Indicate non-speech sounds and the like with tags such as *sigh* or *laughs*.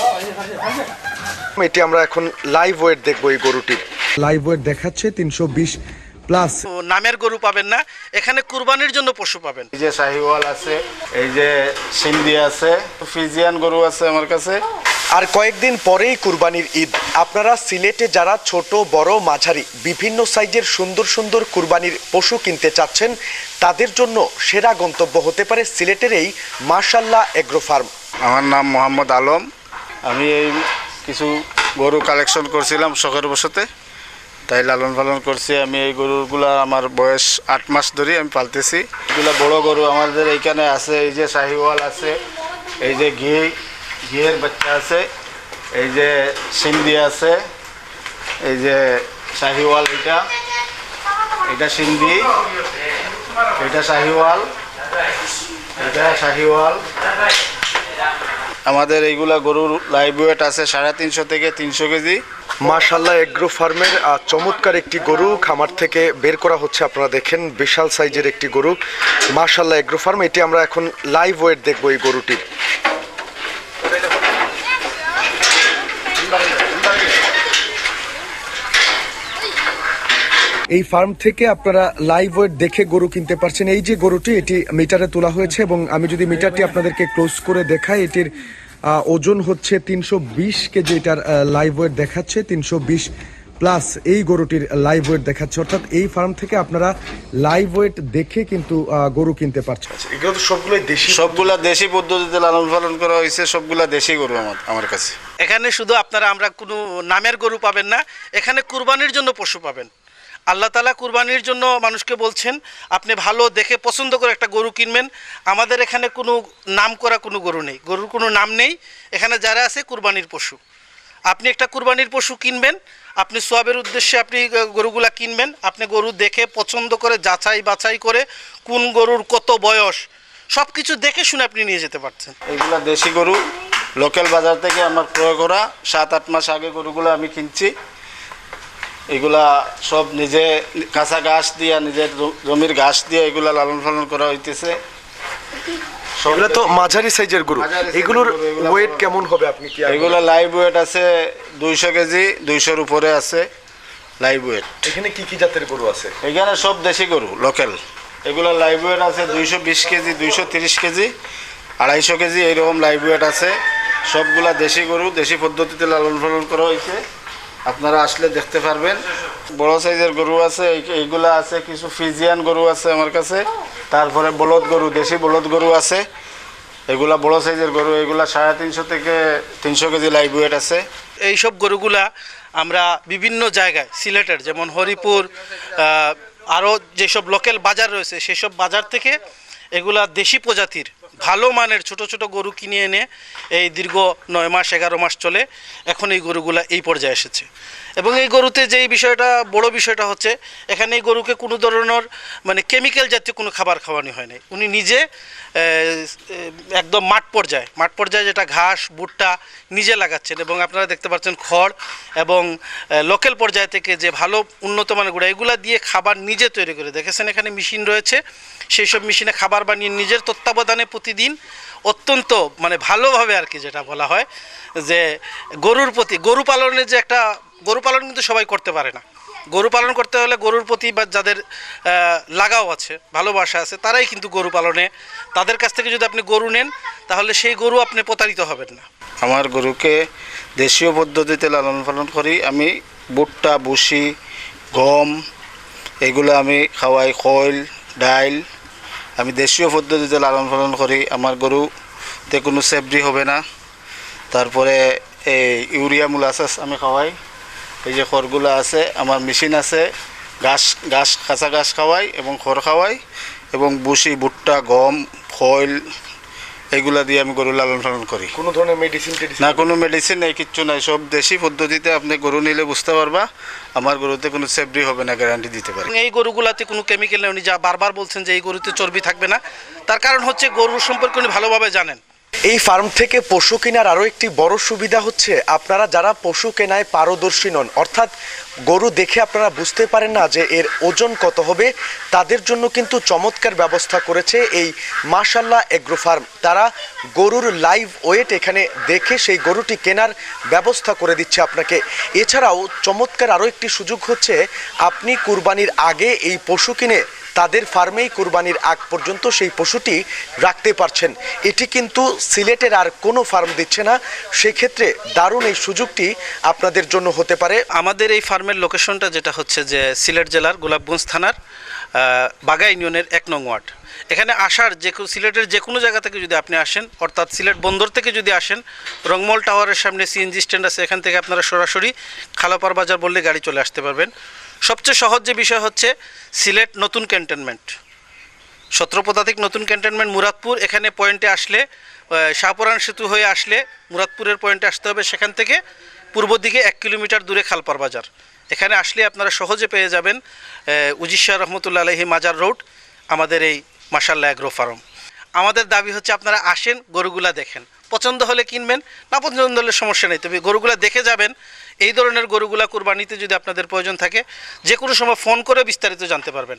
*laughs* এটি আমরা এখন লাইভ ওয়েট দেখব এই গরুটির। লাইভ ওয়েট দেখাচ্ছে তিনশো বিশ প্লাস তো নামের গরু পাবেন না এখানে কুরবানির জন্য পশু পাবেন। এই যে শাহিওয়াল আছে এই যে সিন্ধি আছে ফিজিয়ান গরু আছে আমার কাছে। আর কয়েকদিন পরেই কুরবানির ঈদ। আপনারা সিলেটে যারা ছোট বড় মাঝারি বিভিন্ন সাইজের সুন্দর সুন্দর কুরবানির পশু কিনতে চাচ্ছেন তাদের জন্য সেরা গন্তব্য হতে পারে সিলেটের এই মার্শাল্লাহ এগ্রো ফার্ম। আমার নাম মোহাম্মদ আলম। আমি এই কিছু গরু কালেকশন করছিলাম শখের বসতে। তাই লালন পালন করছি। আমি এই গরুগুলো আমার বয়স আট মাস ধরে আমি পালতেছি। এগুলো বড় গরু আমাদের এইখানে আছে। এই যে শাহিওয়াল আছে, এই যে ঘি, ঘিয়ের বাচ্চা আছে, এই যে সিন্ধি আছে, এই যে শাহিওয়াল এটা এটা সিন্ধি এটা শাহিওয়াল এটা শাহিওয়াল। আমাদের এইগুলা গরুর লাইভ ওয়েট আছে সাড়ে তিনশো থেকে তিনশো কেজি। মার্শাল্লাহ এগ্রো ফার্মের চমৎকার একটি গরু খামার থেকে বের করা হচ্ছে। আপনারা দেখেন, বিশাল সাইজের একটি গরু। মার্শাল্লাহ এগ্রো ফার্ম এটি আমরা এখন লাইভ ওয়েট দেখব এই গরুটির। এই ফার্ম থেকে আপনারা লাইভ ওয়েট দেখে গরু কিনতে পারছেন। এই যে গরুটি, এটি মিটারে তোলা হয়েছে এবং আমি যদি মিটারটি আপনাদেরকে ক্লোজ করে দেখাই, এটির ওজন হচ্ছে তিনশো বিশ কেজি এটার লাইভ ওয়েট দেখাচ্ছে তিনশো বিশ প্লাস এই গরুটির লাইভ ওয়েট দেখাচ্ছে। অর্থাৎ এই ফার্ম থেকে আপনারা লাইভ ওয়েট দেখে কিন্তু গরু কিনতে পারছেন। এগুলো তো সবগুলোই দেশি সবগুলা দেশি পদ্ধতিতে লালন পালন করা হয়েছে সবগুলা দেশি গরু আমার আমার কাছে। এখানে শুধু আপনারা আমরা কোনো নামের গরু পাবেন না এখানে কুরবানির জন্য পশু পাবেন। আল্লাহ তালা কুরবানির জন্য মানুষকে বলছেন, আপনি ভালো দেখে পছন্দ করে একটা গরু কিনবেন। আমাদের এখানে কোনো নাম করা কোনো গরু নেই। গরুর কোনো নাম নেই। এখানে যারা আছে, কুরবানির পশু। আপনি একটা কুরবানির পশু কিনবেন। আপনি সোয়াবের উদ্দেশ্যে আপনি গরুগুলা কিনবেন। আপনি গরু দেখে পছন্দ করে, যাচাই বাছাই করে, কোন গরুর কত বয়স সব কিছু দেখে শুনে আপনি নিয়ে যেতে পারছেন। এইগুলা দেশি গরু। লোকাল বাজার থেকে আমার ক্রয় করা, সাত, আট মাস আগে গরুগুলো আমি কিনছি। এগুলা সব নিজে কাঁচা ঘাস দিয়া নিজের জমির ঘাস দিয়ে এগুলা লালন পালন করা হইতেছে। এগুলো তো মাঝারি সাইজের গরু। এগুলোর ওয়েট কেমন হবে আপনি কি এগুলো লাইভ ওয়েট আছে দুইশো কেজি দুইশোর উপরে আছে লাইভ ওয়েট এখানে কি কি জাতের গরু আছে? এখানে সব দেশি গরু লোকাল এগুলো লাইভ ওয়েট আছে দুইশো বিশ কেজি দুইশো তিরিশ কেজি আড়াইশো কেজি এইরকম লাইভ ওয়েট আছে। সবগুলা দেশি গরু দেশি পদ্ধতিতে লালন পালন করা হয়েছে আপনারা আসলে দেখতে পারবেন, বড় সাইজের গরু আছে, এই- এইগুলা আছে, কিছু ফিজিয়ান গরু আছে আমার কাছে, তারপরে বলদ গরু, দেশি বলদ গরু আছে, এগুলা বড় সাইজের গরু, এগুলা সাড়ে তিনশো থেকে তিনশো কেজি লাইভ ওয়েট আছে। এইসব গরুগুলা আমরা বিভিন্ন জায়গায়, সিলেটের যেমন হরিপুর আরও যেসব লোকাল বাজার রয়েছে, সেসব বাজার থেকে এগুলা দেশি প্রজাতির ভালো মানের ছোট ছোট গরু কিনে এনে এই দীর্ঘ নয় মাস, এগারো মাস চলে, এখন এই গরুগুলা এই পর্যায়ে এসেছে। এবং এই গরুতে যেই বিষয়টা, বড় বিষয়টা হচ্ছে, এখানে এই গরুকে কোনো ধরনের মানে কেমিক্যাল জাতীয় কোনো খাবার খাওয়ানো হয় নাই উনি নিজে একদম মাঠ পর্যায়ে মাঠ পর্যায়ে যেটা ঘাস, ভুট্টা নিজে লাগাচ্ছেন এবং আপনারা দেখতে পাচ্ছেন খড় এবং লোকাল পর্যায় থেকে যে ভালো উন্নত মানের গুঁড়া, এগুলা দিয়ে খাবার নিজে তৈরি করে। দেখেছেন এখানে মেশিন রয়েছে, সেই সব মেশিনে খাবার বানিয়ে নিজের তত্ত্বাবধানে প্রতিদিন অত্যন্ত মানে ভালোভাবে আর কি যেটা বলা হয়, যে গরুর প্রতি, গরু পালনের যে একটা গরু পালন কিন্তু সবাই করতে পারে না। গরু পালন করতে হলে গরুর প্রতি বা যাদের লাগাও আছে, ভালোবাসা আছে, তারাই কিন্তু গরু পালনে। তাদের কাছ থেকে যদি আপনি গরু নেন, তাহলে সেই গরু আপনি প্রতারিত হবেন না। আমার গরুকে দেশীয় পদ্ধতিতে লালন পালন করি। আমি ভুট্টা বুসি গম, এগুলো আমি খাওয়াই, খৈল, ডাইল। আমি দেশীয় পদ্ধতিতে লালন পালন করি। আমার গরুতে কোনো সেফটি হবে না। তারপরে এই ইউরিয়া মুলাসাস আমি খাওয়াই। এই যে খড়গুলো আছে আমার মেশিন আছে ঘাস ঘাস কাঁচা ঘাস খাওয়াই এবং খড় খাওয়াই এবং বুসি ভুট্টা গম খৈল এইগুলা দিয়ে আমি গরু লালন পালন করি। কোনো ধরনের মেডিসিন না কোনো মেডিসিন নেই কিচ্ছু নাই। সব দেশি পদ্ধতিতে আপনি গরু নিলে বুঝতে পারবা আমার গরুতে কোনো সেফডি হবে না গ্যারান্টি দিতে পারি। এই গরুগুলাতে কোনো কেমিক্যাল নেই উনি যা বারবার বলছেন যে এই গরুতে চর্বি থাকবে না। তার কারণ হচ্ছে গরুর সম্পর্কে উনি ভালোভাবে জানেন। এই ফার্ম থেকে পশু কেনার আরও একটি বড় সুবিধা হচ্ছে আপনারা যারা পশু কেনায় পারদর্শী নন, অর্থাৎ গরু দেখে আপনারা বুঝতে পারেন না যে এর ওজন কত হবে, তাদের জন্য কিন্তু চমৎকার ব্যবস্থা করেছে এই মাশাল্লাহ এগ্রো ফার্ম। তারা গরুর লাইভ ওয়েট এখানে দেখে সেই গরুটি কেনার ব্যবস্থা করে দিচ্ছে আপনাকে। এছাড়াও চমৎকার আরও একটি সুযোগ হচ্ছে, আপনি কুরবানির আগে এই পশু কিনে তাদের ফার্মেই কুরবানির আগ পর্যন্ত সেই পশুটি রাখতে পারছেন। এটি কিন্তু সিলেটের আর কোনো ফার্ম দিচ্ছে না। সেক্ষেত্রে দারুণ এই সুযোগটি আপনাদের জন্য হতে পারে। আমাদের এই ফার্মের লোকেশনটা যেটা হচ্ছে যে সিলেট জেলার গোলাপগঞ্জ থানার বাগা ইউনিয়নের এক নং ওয়ার্ড। এখানে আসার যে সিলেটের যে কোনো জায়গা থেকে যদি আপনি আসেন, অর্থাৎ সিলেট বন্দর থেকে যদি আসেন, রংমল টাওয়ারের সামনে সিএনজি স্ট্যান্ড আছে, এখান থেকে আপনারা সরাসরি খালাপার বাজার বললে গাড়ি চলে আসতে পারবেন। সবচেয়ে সহজ যে বিষয় হচ্ছে সিলেট নতুন ক্যান্টনমেন্ট। সত্রপদাতিক নতুন ক্যান্টনমেন্ট মুরাদপুর, এখানে পয়েন্টে আসলে শাহপুরান সেতু হয়ে আসলে মুরাদপুরের পয়েন্টে আসতে হবে। সেখান থেকে পূর্ব দিকে এক কিলোমিটার দূরে খালপার বাজার। এখানে আসলে আপনারা সহজে পেয়ে যাবেন উজিশা রহমতুল্লা আলহি মাজার রোড, আমাদের এই মাসাল্লা অ্যাগ্রো ফার্ম আমাদের দাবি হচ্ছে আপনারা আসেন, গরুগুলা দেখেন। পছন্দ হলে কিনবেন, না পছন্দ হলে সমস্যা নেই। তবে গরুগুলো দেখে যাবেন, এই ধরনের গরুগুলা কুরবানিতে যদি আপনাদের প্রয়োজন থাকে যে কোনো সময় ফোন করে বিস্তারিত জানতে পারবেন।